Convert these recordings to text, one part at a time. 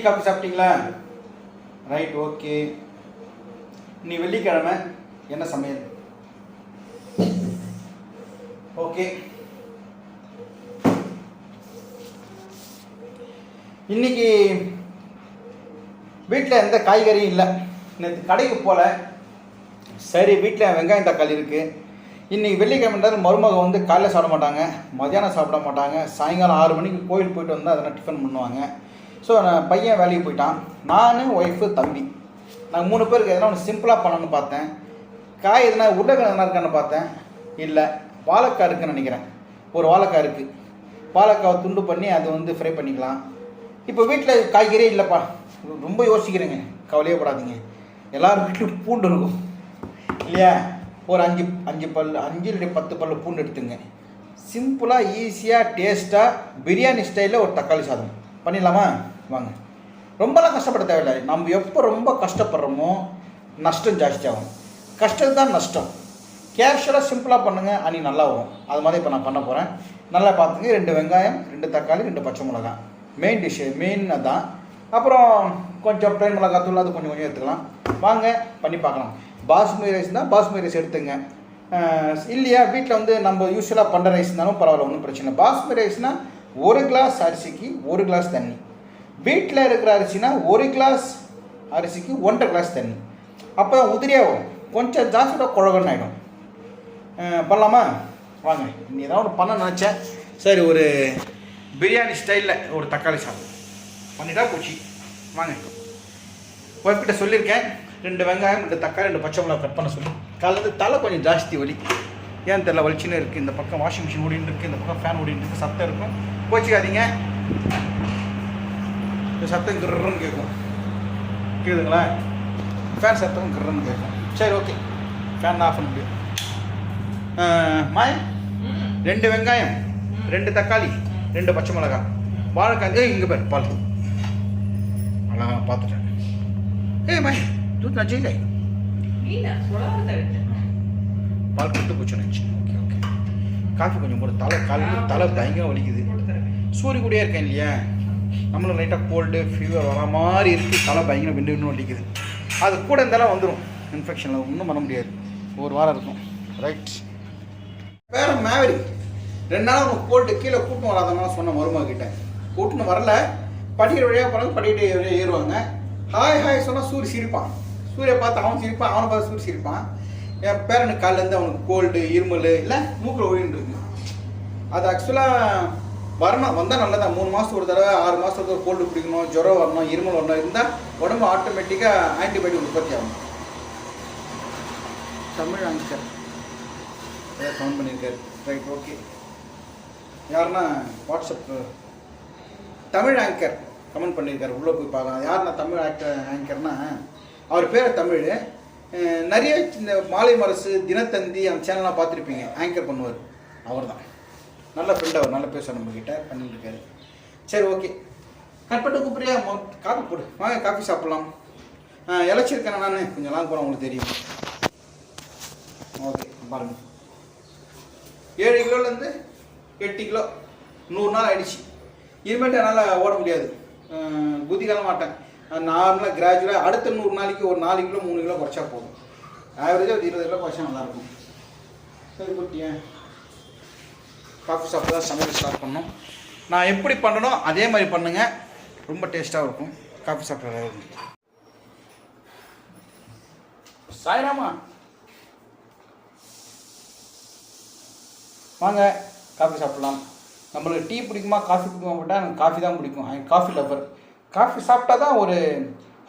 Tea coffee சாப்பிட்டீங்களா? Right okay நீ வெள்ளிக்கிழமை என்ன சமையல்? ஓகே இன்னைக்கு வீட்டில் எந்த காய்கறியும் இல்லை. நேற்று கடைக்கு போகல சரி வீட்டில் வெங்காயம் தக்காளி இருக்குது இன்னைக்கு வெள்ளிக்கிழமை மருமக வந்து காலையில் சாப்பிட மாட்டாங்க மதியானம் சாப்பிட மாட்டாங்க. சாயங்காலம் ஆறு மணிக்கு கோயில் போயிட்டு வந்தால் அதெல்லாம் டிஃபன் பண்ணுவாங்க. ஸோ நான் பையன் வேலைக்கு போயிட்டான். நான் ஒய்ஃபு தம்பி. நாங்கள் மூணு பேருக்கு எதனா ஒன்று சிம்பிளாக பண்ணணும்னு பார்த்தேன். காய் எதனா உருளைக்கிழங்கு எதனா இருக்கான்னு பார்த்தேன். இல்லை வாழைக்காய் இருக்குன்னு நினைக்கிறேன். ஒரு வாழைக்காய் இருக்குது வாழைக்காவை துண்டு பண்ணி அதை வந்து ஃப்ரை பண்ணிக்கலாம். இப்போ வீட்டில் காய்கறியே இல்லைப்பா. ரொம்ப யோசிக்கிறேங்க. கவலையே படாதீங்க. எல்லோரும் வீட்லையும் பூண்டு இருக்கும். இல்லையா? ஒரு அஞ்சு அஞ்சு பல் அஞ்சு இல்லை பத்து பல்லு பூண்டு எடுத்துங்க. சிம்பிளாக ஈஸியாக டேஸ்ட்டாக பிரியாணி ஸ்டைலில் ஒரு தக்காளி சாதம். பண்ணிடலாமா? வாங்க. ரொம்பலாம் கஷ்டப்பட தேவையில்லை. நம்ம எப்போ ரொம்ப கஷ்டப்படுறோமோ நஷ்டம் ஜாஸ்தியாகும். கஷ்டம் தான் நஷ்டம். கேஷுவலாக சிம்பிளாக பண்ணுங்கள் அணி நல்லா வரும் அது மாதிரி இப்போ நான் பண்ண போகிறேன் நல்லா பார்த்துங்க. ரெண்டு வெங்காயம் ரெண்டு தக்காளி ரெண்டு பச்சை மிளகாய். மெயின் டிஷ்ஷு மெயின் தான். அப்புறம் கொஞ்சம் பிளைன் மிளகாத்தூள் அது கொஞ்சம் கொஞ்சம் எடுத்துக்கலாம். வாங்க பண்ணி பார்க்கலாம். பாஸ்மதி ரைஸ் தான். பாஸ்மதி ரைஸ் எடுத்துங்க. இல்லையா வீட்டில் வந்து நம்ம யூஸ்வலாக பண்ணுற ரைஸ் இருந்தாலும் பரவாயில்ல ஒன்றும் பிரச்சனை இல்லை. பாஸ்மதி ரைஸ்னால் ஒரு கிளாஸ் அரிசிக்கு ஒரு கிளாஸ் தண்ணி. வீட்டில் இருக்கிற அரிசினா ஒரு கிளாஸ் அரிசிக்கு ஒன்றரை கிளாஸ் தண்ணி. அப்போ தான் உதிரியாக கொஞ்சம் ஜாஸ்தியோட குழகன்னு ஆகிடும் பண்ணலாமா? வாங்க நீ ஏதாவது ஒன்று பண்ண நினச்சேன். சரி ஒரு பிரியாணி ஸ்டைலில் ஒரு தக்காளி சாதம். பண்ணிட்டா போச்சு. வாங்க. ஒய்ஃப்கிட்ட சொல்லியிருக்கேன். ரெண்டு வெங்காயம் ரெண்டு தக்காளி ரெண்டு பச்சை மிளகா கட் பண்ண சொல்லி. கலந்து தலை கொஞ்சம் ஜாஸ்தி வலி. ஏன் தெரியல வலிச்சுன்னு இருக்குது இந்த பக்கம் வாஷிங் மிஷின் ஓடின்னு இருக்குது இந்த பக்கம் ஃபேன் ஓடின்னு இருக்குது சத்தம் இருக்கும். போச்சுக்காதீங்க இந்த சத்தம் கிருன்னு கேட்கும் கேக்குதுங்களா? ஃபேன் சத்தம் கிருன்னு கேட்கும் சரி ஓகே ஃபேன் ஆஃப் பண்ண முடியும். மாய்? ரெண்டு வெங்காயம் ரெண்டு தக்காளி ரெண்டு பச்சை மிளகாய் வாழைக்காய் ஏய் இங்கே பாரு பால். அழகா பார்த்துட்டேன். ஏய் மாய் தூத் நான் ஜெயிலை பால் கட்டு போச்சு நினச்சி ஓகே ஓகே. காஃபி கொஞ்சம் போடு. தலை காலையில் தலை பயங்கரம் வலிக்குது. சூரிய கூடயே இருக்கேன் இல்லையா? நம்மளும் லைட்டாக கோல்டு ஃபீவர் வர மாதிரி இருக்குது தலை பயங்கரம் விண்டு விண்டு வலிக்குது. அது கூட இருந்தாலும் வந்துடும் இன்ஃபெக்ஷனில் ஒன்றும் பண்ண முடியாது. ஒரு வாரம் இருக்கும். ரைட் வேற மேவரி ரெண்டு நாள் உனக்கு போட்டு கீழே கூட்டம் வராதனால சொன்ன மருமக கிட்ட கூட்டின்னு வரல. படிக்கிற வழியாக போனாங்க படிக்கிட்டு வழியாக ஏறுவாங்க. ஹாய் ஹாய் சொன்னால் சூரிய சிரிப்பான். சூரிய பார்த்து அவன் சிரிப்பான் அவனை பார்த்து சூரிய சிரிப்பான். என் பேரனுக்கு காலிலேருந்து அவனுக்கு கோல்டு இருமல் இல்லை மூக்கில் ஒழின்னு அது ஆக்சுவலாக வரணும் வந்தால் நல்லதான் மூணு மாதத்துக்கு ஒரு தடவை ஆறு மாதத்துக்கு ஒரு கோல்டு பிடிக்கணும் ஜுரம் வரணும் இருமல் வரணும் இருந்தால் உடம்பு ஆட்டோமேட்டிக்காக ஆன்டிபயோட்டிக் உற்பத்தி ஆகும். தமிழ் அங்கர் ஏதாவது கமெண்ட் பண்ணியிருக்காரு. ரைட் ஓகே யாருன்னா வாட்ஸ்அப் தமிழ் ஆங்கர் கமெண்ட் பண்ணியிருக்காரு. உள்ளே போய் பார்க்கலாம். யாருன்னா தமிழ் ஆக்டர் ஆங்கர்னா அவர் பேர் தமிழ். நிறைய இந்த மாலை மரசு தினத்தந்தி அந்த சேனல்லாம் பார்த்துருப்பீங்க. ஆங்கர் பண்ணுவார். அவர் தான் நல்ல ஃப்ரெண்ட் அவர் நல்ல பேசுவார் நம்மக்கிட்ட பண்ணிட்டுருக்காரு சரி ஓகே கட் பண்ணி கூப்பிட்றியா காஃபி போடு. வாங்க காஃபி சாப்பிட்லாம். இழைச்சிருக்கேன் நான்? கொஞ்சம் லாங் போகிறேன் உங்களுக்கு தெரியும். ஓகே பாருங்க. ஏழு கிலோலேருந்து எட்டு கிலோ. நூறு நாள் ஆயிடுச்சு. இனிமேட்டு என்னால் ஓட முடியாது. அஹ் குதிக்கலாம் மாட்டேன் நார்மலாக கிராஜுவலாக அடுத்த நூறு நாளைக்கு ஒரு நாலு கிலோ மூணு கிலோ குறைச்சா போதும். ஆவரேஜாக ஒரு இருபது கிலோ குறைச்சா நல்லாயிருக்கும். சரி குட்டியன் காஃபி சாப்பிட்டு தான் சமையல் ஸ்டார்ட் பண்ணோம். நான் எப்படி பண்ணனோ அதே மாதிரி பண்ணுங்கள் ரொம்ப டேஸ்ட்டாக இருக்கும். காஃபி சாப்பிட்றது சாய்ராமா? வாங்க காஃபி சாப்பிட்லாம் நம்மளுக்கு டீ பிடிக்குமா காஃபி பிடிக்குமா போட்டால் எனக்கு காஃபி தான் பிடிக்கும். எனக்கு காஃபி லவர் காஃபி சாப்பிட்டா தான் ஒரு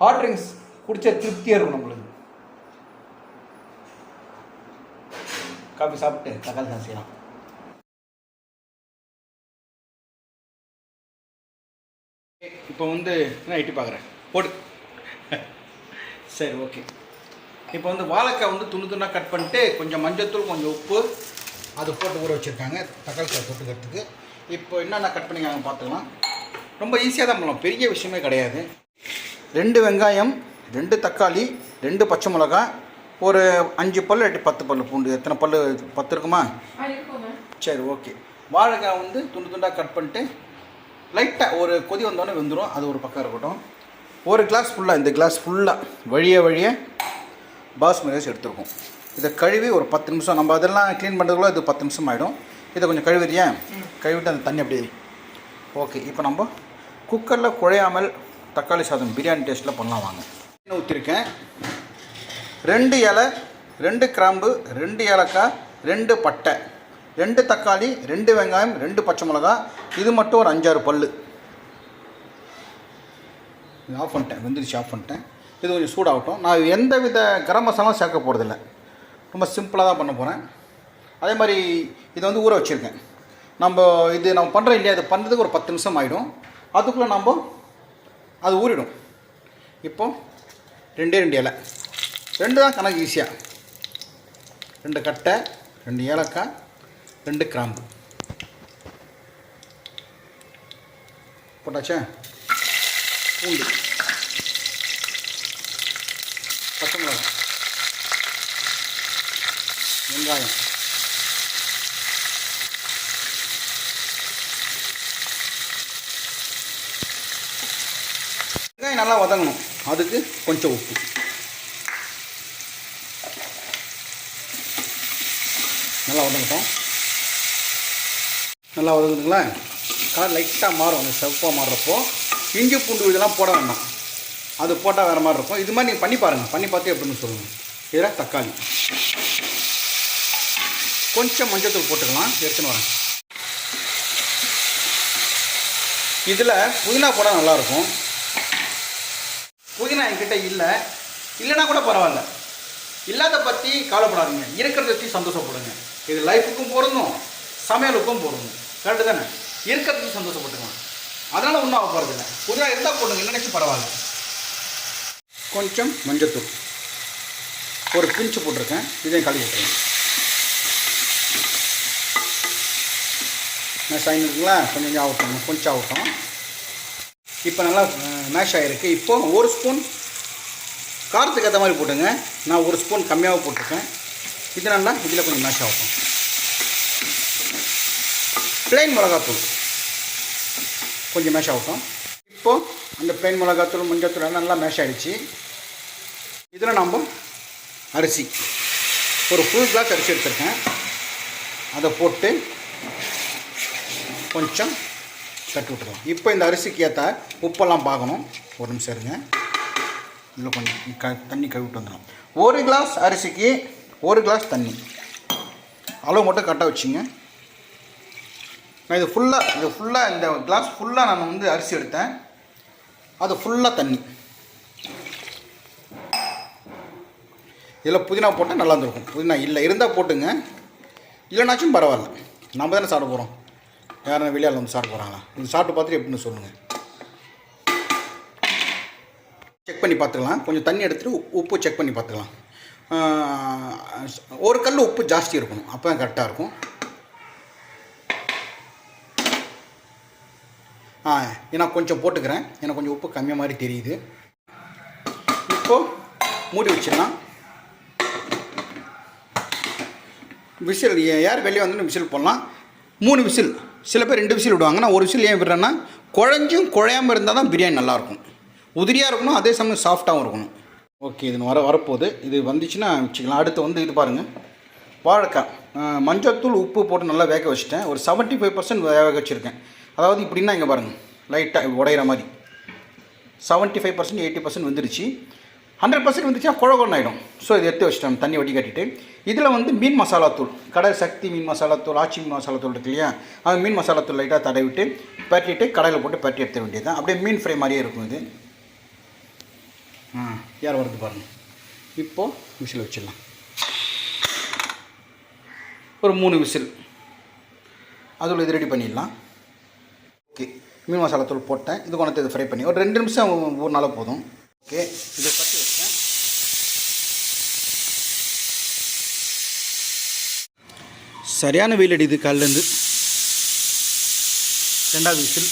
ஹாட் ட்ரிங்க்ஸ் குடிச்ச திருப்தியாக இருக்கும் நம்மளுக்கு. காஃபி சாப்பிட்டு தக்காளி சாதம் செய்யலாம். இப்போ வந்து நான் எட்டி பார்க்குறேன் போடு. சரி ஓகே இப்போ வந்து வாழைக்காய் வந்து துண்டு துண்டாக கட் பண்ணிட்டு கொஞ்சம் மஞ்சத்தூள் கொஞ்சம் உப்பு அது போட்டு ஊற வச்சுருக்காங்க. தக்காளி சாதம் தொட்டுக்கிறதுக்கு இப்போ என்னென்ன கட் பண்ணிக்காங்க பார்த்துக்கலாம். ரொம்ப ஈஸியாக தான் பண்ணலாம். பெரிய விஷயமே கிடையாது. ரெண்டு வெங்காயம் ரெண்டு தக்காளி ரெண்டு பச்சை மிளகாய் ஒரு அஞ்சு பல்லு எட்டு பத்து பல்லு பூண்டு. எத்தனை பல்லு? பத்து இருக்குமா? சரி ஓகே. வாழைக்காய் வந்து துண்டு துண்டாக கட் பண்ணிட்டு லைட்டாக ஒரு கொதி வந்தோடனே வெந்துடும் அது ஒரு பக்கம் இருக்கட்டும். ஒரு கிளாஸ் ஃபுல்லாக இந்த கிளாஸ் ஃபுல்லாக வழிய வழிய பாஸ்மதி ரைஸ் எடுத்துருக்கோம். இதை கழுவி ஒரு பத்து நிமிஷம். நம்ம அதெல்லாம் க்ளீன் பண்ணுறதுக்குள்ள இது பத்து நிமிஷம் ஆகிடும் இதை கொஞ்சம் கழுவிறியா கழுவிட்டு அந்த தண்ணி அப்படியே ஓகே இப்போ நம்ம குக்கரில் குழையாமல் தக்காளி சாதம் பிரியாணி டேஸ்ட்டில் பண்ணலாம் வாங்க. எண்ணெய் ஊற்றிருக்கேன் ரெண்டு இலை ரெண்டு கிராம்பு ரெண்டு ஏலக்காய் ரெண்டு பட்டை ரெண்டு தக்காளி ரெண்டு வெங்காயம் ரெண்டு பச்சை மிளகா இது மட்டும் ஒரு அஞ்சாறு பல் ஆஃப் பண்ணிட்டேன் வெந்துருச்சு ஆஃப் பண்ணிட்டேன். இது கொஞ்சம் சூடாகட்டும். நான் எந்த வித கரம் மசாலாவும் சேர்க்க போகிறதில்ல ரொம்ப சிம்பிளாக தான் பண்ண போகிறேன் அதே மாதிரி இது வந்து ஊற வச்சுருக்கேன். நம்ம இது நம்ம பண்ணுறோம் இல்லையா இது பண்ணுறதுக்கு ஒரு பத்து நிமிஷம் ஆகிடும் அதுக்குள்ளே நம்ம அது ஊறிடும். இப்போ ரெண்டே ரெண்டு இலை. ரெண்டு தான் கணக்கு ஈஸியாக ரெண்டு கட்டை ரெண்டு ஏலக்காய் ரெண்டு கிராம்பு. போட்டாச்சா? பூண்டு. பச்சை மிளகாய். வெங்காயம். வெங்காயம் நல்லா வதங்கணும். அதுக்கு கொஞ்சம் உப்பு. நல்லா வதங்கட்டும். நல்லா வதங்குதுங்களா? கலர் லைட்டாக மாறும். அந்த செவப்பாக மாறுறப்போ இஞ்சி பூண்டு இதெல்லாம் போட வேண்டாம். அது போட்டால் வேறு மாதிரி இருக்கும். இது மாதிரி நீங்கள் பண்ணி பாருங்கள் பண்ணி பார்த்து எப்படின்னு சொல்லுங்கள் இதில் தக்காளி. கொஞ்சம் மஞ்சத்தூள் போட்டுக்கலாம். எடுத்துன்னு வரேன். இதில் புதினா போட நல்லாயிருக்கும் புதினா என்கிட்ட இல்லை. இல்லைன்னா கூட பரவாயில்ல. இல்லாத பற்றி கவலைப்படாதீங்க. இருக்கிறத பற்றி சந்தோஷப்படுங்க. இது லைஃபுக்கும் பொருந்தும் சமையலுக்கும் பொருந்தும். கரெக்டு தானே? இருக்கிறதுக்கு சந்தோஷப்பட்டுக்கலாம். அதனால் ஒன்றும் ஆக போகிறதில்ல புதினா இருந்தால் போடுங்க. நினைச்சு பரவாயில்ல. கொஞ்சம் மஞ்சத்தூள். ஒரு பிஞ்சு போட்டிருக்கேன். இதையும் கழுவி விட்டுருங்க. நான் சைன் கொஞ்சம் கொஞ்சம் ஆகட்டும். கொஞ்சம் ஆகட்டும். இப்போ நல்லா மேஷ் ஆகிருக்கு இப்போ ஒரு ஸ்பூன் காரத்துக்கு ஏற்ற மாதிரி போட்டுங்க. நான் ஒரு ஸ்பூன் கம்மியாக போட்டிருக்கேன். இது நல்லா இதில் கொஞ்சம் மேஷ் ஆகும் பிளைன் மிளகாத்தூள். கொஞ்சம் மேஷ் ஆகட்டும். இப்போது அந்த பிளைன் மிளகாத்தூள் மஞ்சத்தூள் எல்லாம் நல்லா மேஷ் ஆகிடுச்சு இதில் நம்ம அரிசி. ஒரு ஃபுல் கிளாஸ் அரிசி எடுத்துருக்கேன். அதை போட்டு கொஞ்சம் தட்டி விட்டுருவோம் இப்போ இந்த அரிசிக்கு ஏற்ற உப்பெல்லாம் பார்க்கணும். ஒரு நிமிஷம் இருங்க. இதில் கொஞ்சம் க தண்ணி கழுவிட்டு வந்துடும் ஒரு கிளாஸ் அரிசிக்கு ஒரு கிளாஸ் தண்ணி. அளவு மட்டும் கரெக்டாக வச்சுங்க. நான் இது ஃபுல்லாக இது ஃபுல்லாக இந்த கிளாஸ் ஃபுல்லாக நான் வந்து அரிசி எடுத்தேன். அது ஃபுல்லாக தண்ணி. இதில் புதினா போட்டால் நல்லா இருந்திருக்கும். புதினா இல்லை இருந்தால் போட்டுங்க. இல்லைனாச்சும் பரவாயில்ல. நம்ம தானே சாப்பிட போகிறோம். யாரும் வெளியால் வந்து சாப்பிட போகிறாங்களா நீங்கள் சாப்பிட்டு பார்த்துட்டு எப்படின்னு சொல்லுங்கள் செக் பண்ணி பார்த்துக்கலாம். கொஞ்சம் தண்ணி எடுத்துகிட்டு உப்பு செக் பண்ணி பார்த்துக்கலாம். ஒரு கல் உப்பு ஜாஸ்தி இருக்கணும். அப்போ தான் கரெக்டாக இருக்கும். ஆ ஏன்னா கொஞ்சம் போட்டுக்கிறேன். எனக்கு கொஞ்சம் உப்பு கம்மியாக மாதிரி தெரியுது. இப்போது மூடி வச்சிடலாம். விசில் யார் வெளியே வந்து விசில் போடலாம். மூணு விசில். சில பேர் ரெண்டு விசில் விடுவாங்க. நான் ஒரு விசில் ஏன் விடுறேன்னா குழஞ்சும் குழையாமல் இருந்தால் தான் பிரியாணி நல்லாயிருக்கும் உதிரியாக இருக்கணும் அதே சமயம் சாஃப்டாகவும் இருக்கணும். ஓகே இது வர வரப்போகுது. இது வந்துச்சுன்னா வச்சுக்கலாம். அடுத்து வந்து இது பாருங்கள் வாழைக்காய். மஞ்சத்தூள் உப்பு போட்டு நல்லா வேக வச்சுட்டேன். ஒரு 75% ஃபைவ் பர்சன்ட் வேக வச்சுருக்கேன். அதாவது இப்படின்னா இங்கே பாருங்கள் லைட்டாக உடையிற மாதிரி. 75% ஃபைவ் பர்சன்ட் எயிட்டி பர்சன்ட் வந்துருச்சு. ஹண்ட்ரட் பர்சன்ட் வந்துச்சுன்னா குழ ஆகிடும் ஸோ இதை எடுத்து வச்சிட்டோம். தண்ணி வடி கட்டிட்டு. இதில் வந்து மீன் மசாலா தூள். கடை சக்தி மீன் மசாலா தூள் ஆச்சி மீன் மசாலா தூள் இருக்கு இல்லையா? அது மீன் மசாலா தூள் லைட்டாக தடவிட்டு பரட்டிட்டு கடையில் போட்டு பரட்டி எடுத்த வேண்டியது தான் அப்படியே மீன் ஃப்ரை மாதிரியே இருக்கும் இது. ஆ யார் வருது பாருங்கள் இப்போது விசில் வச்சிடலாம். ஒரு மூணு விசில். அதில் இது ரெடி பண்ணிடலாம். ஓகே மீன் மசாலா தூள் போட்டேன். இது கொண்டு இது ஃப்ரை பண்ணி. ஒரு ரெண்டு நிமிஷம் ஊறினால போதும். ஓகே இதை பற்றி சரியான வெயில் அடிக்குது காலிலேருந்து ரெண்டாவது விசில்.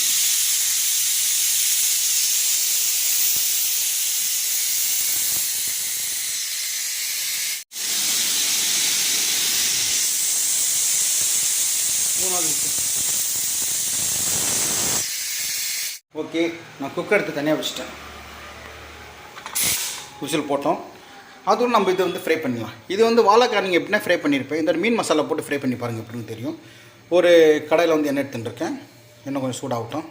மூணாவது விசில். ஓகே நான் குக்கர் எடுத்து தனியாக வச்சுட்டேன். விசில் போட்டோம். அதுவும் நம்ம இதை வந்து ஃப்ரை பண்ணிடலாம் இது வந்து வாழைக்காய் நீங்கள் எப்படின்னா ஃப்ரை பண்ணியிருப்பேன் இந்த மீன் மசாலா போட்டு ஃப்ரை பண்ணி பாருங்கள் எப்படின்னு தெரியும். ஒரு கடையில் வந்து எண்ணெய் எடுத்துட்டுருக்கேன் இன்னும் கொஞ்சம் சூடாகட்டும்.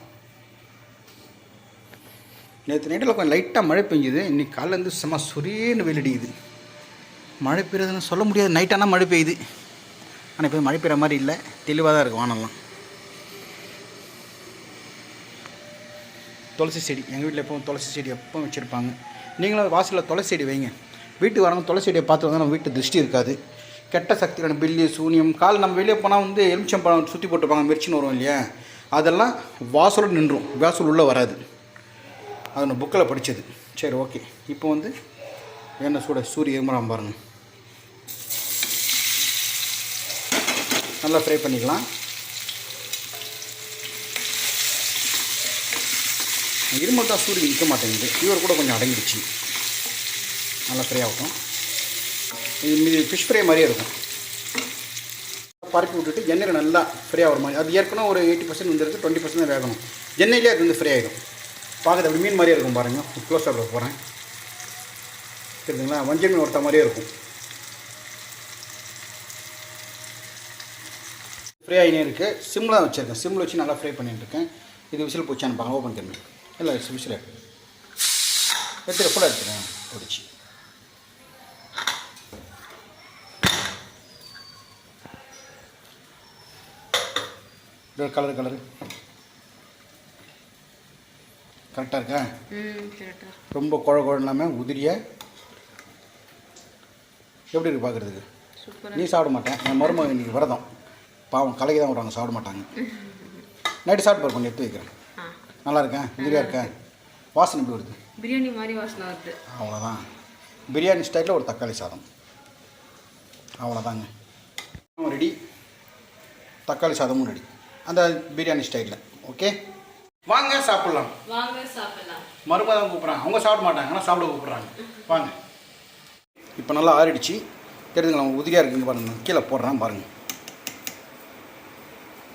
நேற்று நைட்டில் கொஞ்சம் லைட்டாக மழை பெஞ்சுது. இன்றைக்கி காலையிலேருந்து செம்ம சுரீன்னு வெயிலடிக்குது மழை பெய்யுறதுன்னு சொல்ல முடியாது. நைட்டானா மழை பெய்யுது. ஆனால் இப்போ மழை பெய்கிற மாதிரி இல்லை. தெளிவாக தான் இருக்குது வானம்லாம் துளசி செடி. எங்கள் வீட்டில் எப்பவும் துளசி செடி எப்பவும் வச்சுருப்பாங்க. நீங்களும் வாசலில் துளசி செடி வைங்க. வீட்டுக்கு வரவங்க துளசி செடியை பார்த்து வந்தால் நம்ம வீட்டு திருஷ்டி இருக்காது. கெட்ட சக்தியான பில்லி சூனியம் கால் நம்ம வெளியே போனால் வந்து எலுமிச்சம்பழம் சுற்றி போட்டுப்பாங்க மிர்ச்சின்னு வரும் இல்லையா? அதெல்லாம் வாசலோடு நின்றும் வாசல் உள்ளே வராது. அது நான் புக்கில் படித்தது சரி ஓகே இப்போ வந்து என்ன சூட சூரிய இருமரம் பாருங்க. நல்லா ஃப்ரை பண்ணிக்கலாம். இருமல் தான் சூரியன் நிற்க மாட்டேங்குது. ஃபீவர் கூட கொஞ்சம் அடங்கிடுச்சு. நல்லா ஃப்ரை ஆகட்டும் இது மீதி ஃபிஷ் ஃப்ரை மாதிரியே இருக்கும். பரப்பி விட்டுட்டு எண்ணெயில் நல்லா ஃப்ரை ஆகிற மாதிரி அது ஏற்கனவே ஒரு எயிட்டி பர்சன்ட் வந்துருக்கு டுவெண்ட்டி பர்சன்ட் தான் வேகணும். எண்ணெயிலே அது வந்து ஃப்ரை ஆகிடும் பார்க்குறது அப்படி மீன் மாதிரியே இருக்கும் பாருங்கள் க்ளோஸ் அப்பில் போகிறேன் தெரியுதுங்களா வஞ்சல் மீன் ஒருத்த மாதிரியே இருக்கும். ஃப்ரை ஆகினே இருக்குது சிம்மில் தான் வச்சுருக்கேன். சிம்மில் வச்சு நல்லா ஃப்ரை பண்ணிட்டுருக்கேன் இது விசில் போச்சு பாருங்கள் ஓப்பன் பண்ணி இல்லை விசில் எடுத்துகிட்டு கூட எடுத்துக்கிறேன் பிடிச்சி கலரு கலரு கரெக்டாக இருக்கா? ரொம்ப குழ குழ இல்லாமல் உதிரியாக எப்படி இருக்கு பார்க்குறதுக்கு நீ சாப்பிட மாட்டேன். என் மருமகன் இன்னைக்கு விரதம். பாவம் கலைக்கு தான் வருவாங்க சாப்பிட மாட்டாங்க. நைட்டு சாப்பிட்டு பண்ணி எடுத்து வைக்கிறேன். நல்லா இருக்கேன் உதிரியாக இருக்கேன் வாசனை எப்படி வருது? பிரியாணி மாதிரி வாசனை வருது. அவ்வளோதான் பிரியாணி ஸ்டைலில் ஒரு தக்காளி சாதம். அவ்வளோதாங்க ரெடி. தக்காளி சாதமும் ரெடி. அந்த பிரியாணி ஸ்டைலில். ஓகே வாங்க சாப்பிட்லாம். வாங்க சாப்பிடலாம். மருமதான் கூப்பிட்றாங்க. அவங்க சாப்பிட மாட்டாங்க. ஆனால் சாப்பிட கூப்பிட்றாங்க. வாங்க. இப்போ நல்லா ஆறிடுச்சு. அவங்க உதிரியாக இருக்குங்க பாருங்க. கீழே போடுறேன் பாருங்க.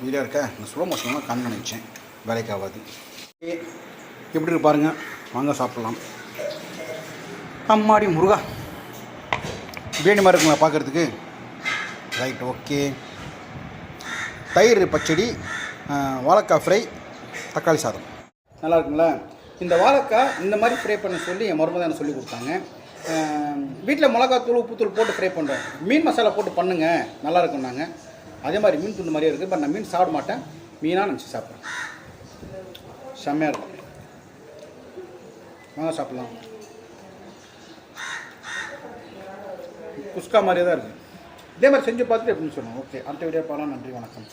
உதிரியாக இருக்க? நான் ஸ்லோ மோஷன்லாம் கண் நினச்சேன். வேலைக்கு ஆகாது. எப்படி இருக்கு பாருங்க. வாங்க சாப்பிட்லாம். அம்மாடி முருகா. பிரியாணி மாதிரி இருக்குங்களா பார்க்குறதுக்கு ரைட் ஓகே தயிர் பச்சடி வாழைக்காய் ஃப்ரை தக்காளி சாதம். நல்லா இருக்குங்களா? இந்த வாழைக்காய் இந்த மாதிரி ஃப்ரை பண்ண சொல்லி என் மருமதான் சொல்லி கொடுத்தாங்க. வீட்டில் மிளகாத்தூள் உப்புத்தூள் போட்டு ஃப்ரை பண்ணுறோம் மீன் மசாலா போட்டு பண்ணுங்க நல்லா இருக்கும் நாங்கள் அதே மாதிரி மீன் துண்டு மாதிரியே இருக்குது பட் நான் மீன் சாப்பிட மாட்டேன். மீனாக நினச்சி சாப்பிட்றேன். செம்மையாக இருக்கும். வாங்க சாப்பிட்லாம். குஸ்கா மாதிரியே தான் இருக்குது இதே மாதிரி செஞ்சு பார்த்துட்டு எப்படின்னு சொல்லுங்கள் ஓகே அடுத்த வீடியோ பார்க்கலாம். நன்றி வணக்கம்.